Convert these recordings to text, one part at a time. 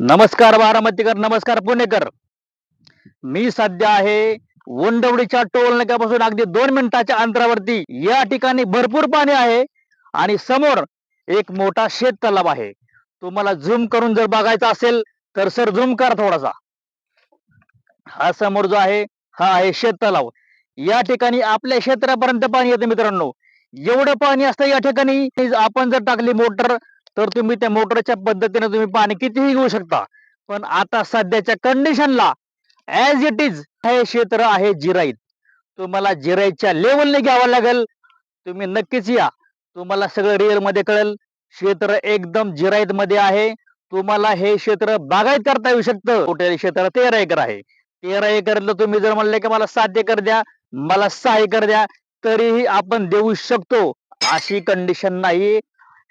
नमस्कार बारामतीकर नमस्कार पुणेकर. मी सध्या आहे वंडवडीच्या टोल नाक्यापासून अगदी दोन मिनिटाच्या अंतरावरती. या ठिकाणी भरपूर पाणी आहे आणि समोर एक मोठा शेत तलाव आहे. तुम्हाला झूम करून जर बघायचा असेल तर सर झूम कर थोडासा. हा समोर जो आहे हा आहे शेत तलाव या ठिकाणी आपल्या क्षेत्रापर्यंत पाणी येतं मित्रांनो. एवढं पाणी असतं या ठिकाणी. आपण जर टाकली मोटर तर तुम्ही त्या मोटरच्या पद्धतीने तुम्ही पाणी कितीही घेऊ शकता. पण आता सध्याच्या कंडिशनला ऍज इट इज हे क्षेत्र आहे जिराईत. तुम्हाला जिराईतच्या लेवलने घ्यावं लागेल. तुम्ही नक्कीच या. तुम्हाला सगळं रिअलमध्ये कळेल. क्षेत्र एकदम जिराईत मध्ये आहे. तुम्हाला हे क्षेत्र बागायत करता येऊ शकतं. टोटल क्षेत्र तेरा एकर आहे. तेरा एकरला तुम्ही जर म्हणले की मला सात एकर द्या मला सहा एकर द्या तरीही आपण देऊ शकतो. अशी कंडिशन नाही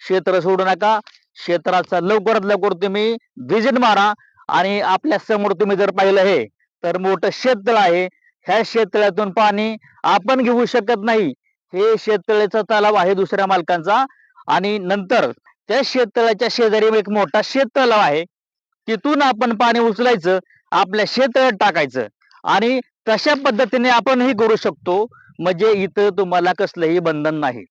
क्षेत्र सोडू नका. क्षेत्राचा लवकरात लवकर तुम्ही विजिट मारा. आणि आपल्यासमोर तुम्ही जर पाहिलं हे तर मोठं शेततळ आहे. ह्या शेततळ्यातून पाणी आपण घेऊ शकत नाही. हे शेततळ्याचा तलाव आहे दुसऱ्या मालकांचा. आणि नंतर त्या शेततळ्याच्या शेजारी एक मोठा शेततलाव आहे. तिथून आपण पाणी उचलायचं आपल्या शेततळ्यात टाकायचं. आणि तशा पद्धतीने आपणही करू शकतो. म्हणजे इथं तुम्हाला कसलंही बंधन नाही.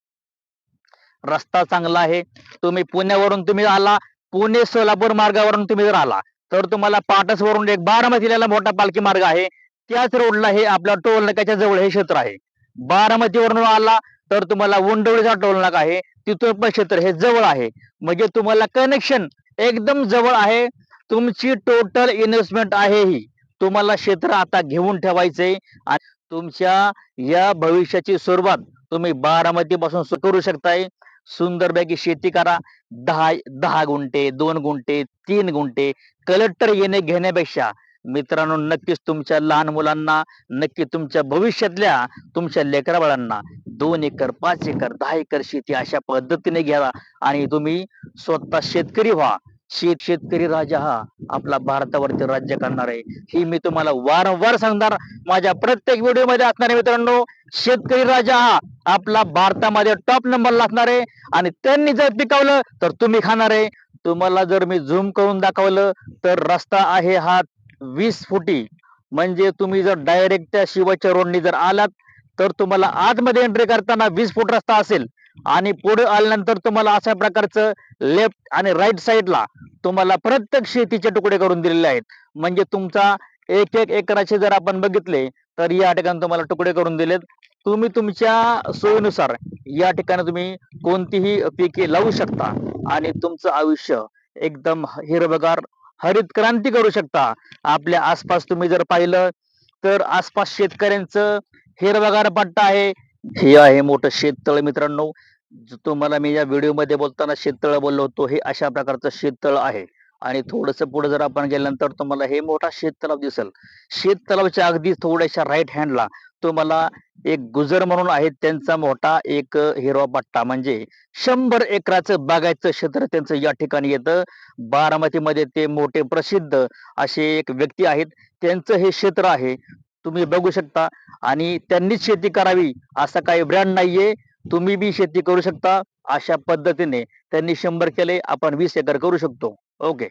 रस्ता चांगला आहे. तुम्ही पुण्यावरून तुम्ही आला पुणे सोलापूर मार्गावरून तुम्ही जर आला तर तुम्हाला पाटसवरून एक बारामतीला मोठा पालखी मार्ग आहे. त्याच रोडला हे आपल्या टोल नाक्याच्या जवळ हे क्षेत्र आहे. बारामतीवरून आला तर तुम्हाला उंडवळीचा टोल नाका आहे. तिथून पण क्षेत्र हे जवळ आहे. म्हणजे तुम्हाला कनेक्शन एकदम जवळ आहे. तुमची टोटल इन्व्हेस्टमेंट आहे ही. तुम्हाला क्षेत्र आता घेऊन ठेवायचे आणि तुमच्या या भविष्याची सुरुवात तुम्ही बारामती पासून करू शकताय. सुंदरपैकी शेती करा. दहा दहा गुंठे दोन गुंठे तीन गुंठे कलेक्टर येणे घेण्यापेक्षा मित्रांनो नक्कीच तुमच्या लहान मुलांना नक्की तुमच्या भविष्यातल्या तुमच्या लेकराबाळांना दोन एकर पाच एकर दहा एकर शेती अशा पद्धतीने घ्यावा आणि तुम्ही स्वतः शेतकरी व्हा. शेत शेतकरी राजा हा आपला भारतावरती राज्य करणार आहे. ही मी तुम्हाला वारंवार सांगणार. माझ्या प्रत्येक व्हिडिओमध्ये असणारे मित्रांनो शेतकरी राजा हा आपला भारतामध्ये टॉप नंबर लागणार आहे. आणि त्यांनी जर पिकवलं तर तुम्ही खाणार आहे. तुम्हाला जर मी झूम करून दाखवलं तर रस्ता आहे हा वीस फुटी. म्हणजे तुम्ही जर डायरेक्ट त्या शिवाच्या रोडनी जर आलात तर तुम्हाला आतमध्ये एंट्री करताना वीस फूट रस्ता असेल. आणि पुढे आल्यानंतर तुम्हाला अशा प्रकारचं लेफ्ट आणि राईट साईडला तुम्हाला प्रत्येक शेतीचे तुकडे करून दिलेले आहेत. म्हणजे तुमचा एक एक एकराचे जर आपण बघितले तर या ठिकाणी तुम्हाला तुकडे करून दिलेत. तुम्ही तुमच्या सोयीनुसार या ठिकाणी तुम्ही कोणतीही पिके लावू शकता आणि तुमचं आयुष्य एकदम हिरवगार हरित क्रांती करू शकता. आपल्या आसपास तुम्ही जर पाहिलं तर आसपास शेतकऱ्यांचं हिरवगार पट्टा आहे. हे आहे मोठं शेततळ मित्रांनो. तुम्हाला मी या व्हिडिओमध्ये बोलताना शेततळ बोललो होतो. हे अशा प्रकारचं शेततळ आहे. आणि थोडस पुढे जर आपण गेल्यानंतर तुम्हाला हे मोठा शेततलाव दिसल. शेततलावच्या अगदी थोड्याशा राईट हँडला तुम्हाला एक गुजर म्हणून आहे. त्यांचा मोठा एक हिरवा पट्टा म्हणजे शंभर एकराचं बागायचं क्षेत्र त्यांचं या ठिकाणी येतं. बारामतीमध्ये ते मोठे प्रसिद्ध असे एक व्यक्ती आहेत. त्यांचं हे क्षेत्र आहे. तुम्ही बघू शकता. आणि त्यांनीच शेती करावी असा काही ब्रँड नाहीये. तुम्ही बी शेती करू शकता अशा पद्धतीने. त्यांनी शंभर केले आपण वीस एकर करू शकतो. ओके.